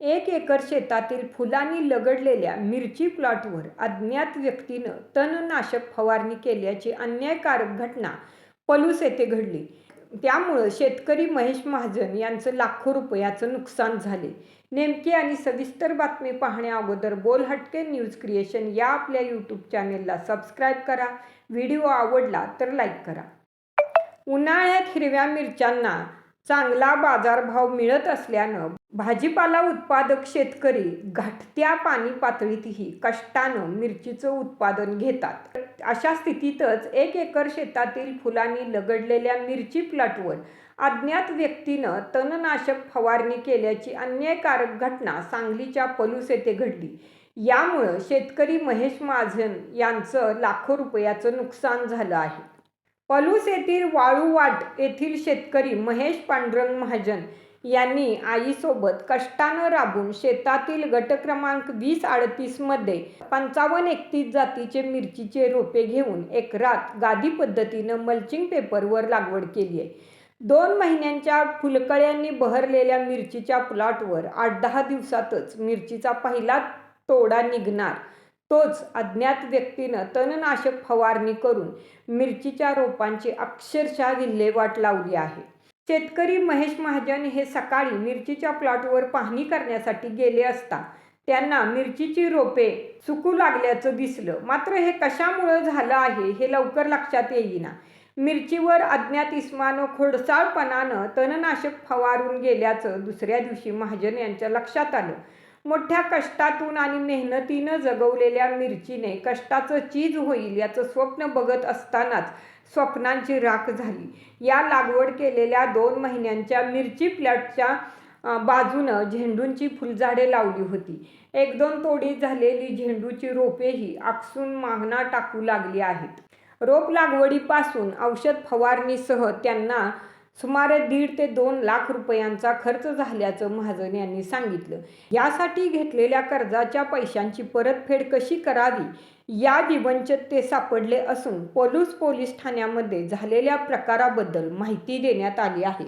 एक एकर शेतातील फुलांनी लगडलेल्या मिरची प्लॉटवर अज्ञात व्यक्तीनं तणनाशक फवारणी केल्याची अन्यायकारक घटना पलूस येथे घडली. त्यामुळं शेतकरी महेश महाजन यांचं लाखो रुपयाचं नुकसान झाले. नेमकी आणि सविस्तर बातमी पाहण्या अगोदर बोल हटके न्यूज क्रिएशन या आपल्या यूट्यूब चॅनेलला सबस्क्राईब करा. व्हिडिओ आवडला तर लाईक करा. उन्हाळ्यात हिरव्या मिरच्यांना चांगला बाजारभाव मिळत असल्यानं भाजीपाला उत्पादक शेतकरी घटत्या पाणी पातळीतही कष्टानं मिरचीचं उत्पादन घेतात. अशा स्थितीतच एक एकर शेतातील फुलांनी लगडलेल्या मिरची प्लॉटवर अज्ञात व्यक्तीनं तणनाशक फवारणी केल्याची अन्यायकारक घटना सांगलीच्या पलूस येथे घडली. यामुळं शेतकरी महेश महाजन यांचं लाखो रुपयाचं नुकसान झालं आहे. पलूस येथील वाळूवाट येथील शेतकरी महेश पांडुरंग महाजन यांनी आईसोबत कष्टानं राबून शेतातील गट क्रमांक वीस अडतीसमध्ये पंचावन्न एकतीस जातीचे मिरचीचे रोपे घेऊन एकरात गादी पद्धतीनं मल्चिंग पेपरवर लागवड केली आहे. दोन महिन्यांच्या फुलकळ्यांनी बहरलेल्या मिरचीच्या प्लॉटवर आठ दहा दिवसातच मिरचीचा पहिला तोडा निघणार. तोच अज्ञात व्यक्तीनं तणनाशक फवारणी करून मिरचीच्या रोपांची अक्षरशः विल्हेवाट लावली आहे. शेतकरी महेश महाजन हे सकाळी मिरचीच्या प्लॉटवर पाहणी करण्यासाठी गेले असता त्यांना मिरचीची रोपे सुकू लागल्याचं दिसलं. मात्र हे कशामुळं झालं आहे हे लवकर लक्षात येईना. मिरचीवर अज्ञात इस्मानं खोडसाळपणानं तणनाशक फवारून गेल्याचं दुसऱ्या दिवशी महाजन यांच्या लक्षात आलं. मोठ्या कष्टातून आणि मेहनतीनं जगवलेल्या मिरचीने कष्टाचं चीज होईल याचं स्वप्न बघत असतानाच स्वप्नांची राख झाली. या लागवड केलेल्या दोन महिन्यांच्या मिरची प्लॅटच्या बाजूनं झेंडूंची फुलझाडे लावली होती. एक दोन तोडी झालेली झेंडूची रोपेही आकसून मागणा टाकू लागली आहेत. रोप लागवडीपासून औषध फवारणीसह त्यांना सुमारे दीड ते दोन लाख रुपयांचा खर्च झाल्याचं महाजन यांनी सांगितलं. यासाठी घेतलेल्या कर्जाच्या पैशांची परतफेड कशी करावी? या विवंचत ते सापडले असून पोलूस पोलीस ठाण्यामध्ये झालेल्या प्रकाराबद्दल माहिती देण्यात आली आहे.